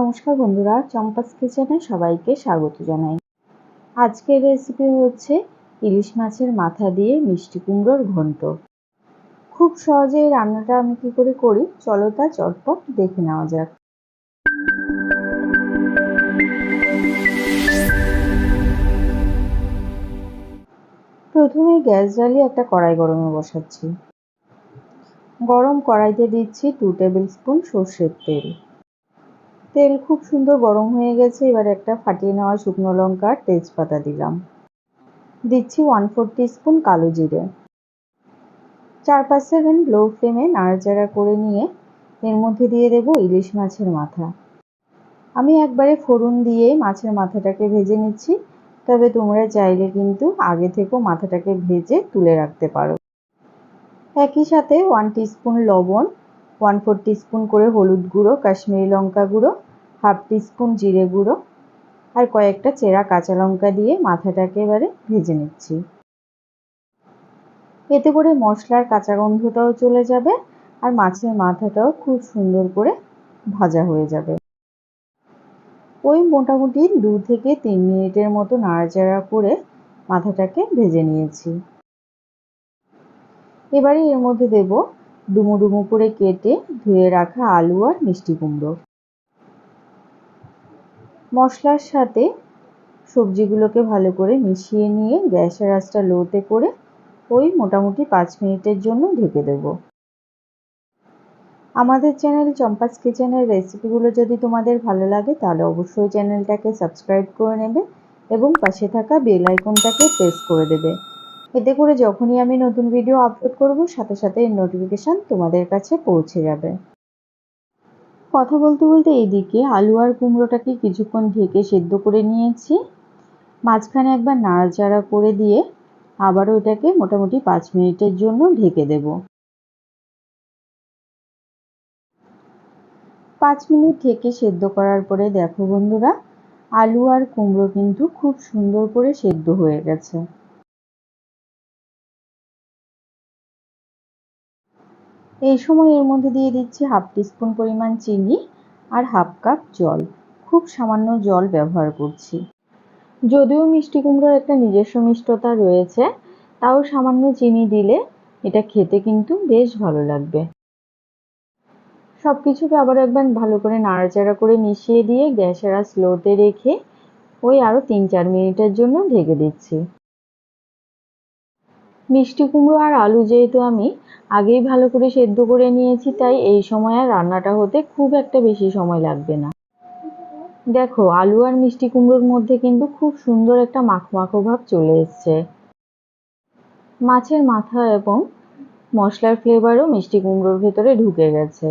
নমস্কার বন্ধুরা, চম্পাস কিচেনে সবাইকে স্বাগত জানাই। আজকের রেসিপি হচ্ছে ইলিশ মাছের মাথা দিয়ে মিষ্টি কুমড়োর ঘন্ট। খুব সহজে এই রান্নাটা আমি কি করে করি? চলো তা চটপট দেখে নেওয়া যাক। প্রথমে গ্যাস জ্বালিয়ে একটা কড়াই গরমে বসাচ্ছি। গরম কড়াইতে দিচ্ছি টু টেবিল স্পুন সর্ষের তেল। তেল খুব সুন্দর গরম হয়ে গেছে, এবার একটা ফাটিয়ে নেওয়া শুকনো লঙ্কা তেজপাতা দিলাম। দিচ্ছি ওয়ান ফোর স্পুন কালো জিরে। চার পাঁচ সেকেন্ড লো ফ্লেমে নাড়াচাড়া করে নিয়ে এর মধ্যে দিয়ে দেব ইলিশ মাছের মাথা। আমি একবারে ফোড়ন দিয়ে মাছের মাথাটাকে ভেজে নিচ্ছি, তবে তোমরা চাইলে কিন্তু আগে থেকেও মাথাটাকে ভেজে তুলে রাখতে পারো। একই সাথে ওয়ান স্পুন লবণ ওয়ান ফোর স্পুন করে হলুদ গুঁড়ো, কাশ্মীরি লঙ্কা গুঁড়ো হাফ স্পুন জিরে গুঁড়ো আর কয়েকটা চেরা কাঁচা লঙ্কা দিয়ে মাথাটাকে এবারে ভেজে নিচ্ছি। এতে করে মশলার কাঁচা গন্ধটাও চলে যাবে আর মাছের মাথাটাও খুব সুন্দর করে ভাজা হয়ে যাবে। ওই মোটামুটি দু থেকে তিন মিনিটের মতো নাড়াচাড়া করে মাথাটাকে ভেজে নিয়েছি। এবারে এর মধ্যে দেব ডুমো ডুমো করে কেটে ধুয়ে রাখা আলু আর মিষ্টি কুমড়ো। মশলার সাথে সবজিগুলোকে ভালো করে মিশিয়ে নিয়ে গ্যাসের আঁচটা লোতে করে ওই মোটামুটি পাঁচ মিনিটের জন্য ঢেকে দেব। আমাদের চ্যানেল চম্পাস কিচেনের রেসিপিগুলো যদি তোমাদের ভালো লাগে, তাহলে অবশ্যই চ্যানেলটাকে সাবস্ক্রাইব করে নেবে এবং পাশে থাকা বেল আইকনটাকে প্রেস করে দেবে। এতে করে যখনই আমি নতুন ভিডিও আপলোড করব, সাথে সাথে নোটিফিকেশান তোমাদের কাছে পৌঁছে যাবে। কথা বলতে বলতে এদিকে আলু আর কুমড়োটাকে কিছুক্ষণ ঢেকে সেদ্ধ করে নিয়েছি। মাঝখানে একবার নাড়াচাড়া করে দিয়ে আবারও এটাকে মোটামুটি পাঁচ মিনিটের জন্য ঢেকে দেব। পাঁচ মিনিট ঢেকে সেদ্ধ করার পরে দেখো বন্ধুরা, আলু আর কুমড়ো কিন্তু খুব সুন্দর করে সেদ্ধ হয়ে গেছে। এই সময় এর মধ্যে দিয়ে দিচ্ছি হাফ টিস্পুন পরিমাণ চিনি আর হাফ কাপ জল। খুব সামান্য জল ব্যবহার করছি। যদিও মিষ্টি কুমড়োর একটা নিজস্ব মিষ্টতা রয়েছে, তাও সামান্য চিনি দিলে এটা খেতে কিন্তু বেশ ভালো লাগবে। সব কিছুকে আবার একবার ভালো করে নাড়াচাড়া করে মিশিয়ে দিয়ে গ্যাসের আর স্লোতে রেখে ওই আরও তিন চার মিনিটের জন্য ঢেকে দিচ্ছি। মিষ্টি কুমড়ো আর আলু যেহেতু আমি, আগেই ভালো করে সেদ্ধ করে নিয়েছি, তাই এই সময় আর রান্নাটা হতে খুব একটা বেশি সময় লাগবে না। দেখো, আলু আর মিষ্টি কুমড়োর মধ্যে কিন্তু খুব সুন্দর একটা মাখো মাখো ভাব চলে এসছে। মাছের মাথা এবং মশলার ফ্লেভারও মিষ্টি কুমড়োর ভেতরে ঢুকে গেছে।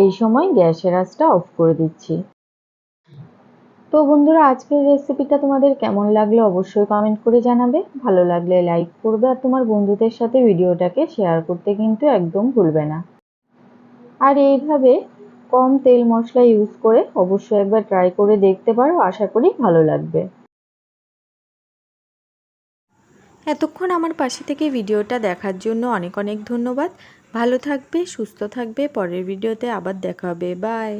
এই সময় গ্যাসের আঁচটা অফ করে দিচ্ছি। তো বন্ধুরা, আজকের রেসিপিটা তোমাদের কেমন লাগল অবশ্যই কমেন্ট করে জানাবে। ভালো লাগলে লাইক করবে আর তোমার বন্ধুদের সাথে ভিডিওটাকে শেয়ার করতে কিন্তু একদম ভুলবে না। আর এইভাবে কম তেল মশলা ইউজ করে অবশ্যই একবার ট্রাই করে দেখতে পারো, আশা করি ভালো লাগবে। এতক্ষণ আমার পাশে থেকে ভিডিওটা দেখার জন্য অনেক অনেক ধন্যবাদ। ভালো থাকবে, সুস্থ থাকবে, পরের ভিডিওতে আবার দেখা হবে। বাই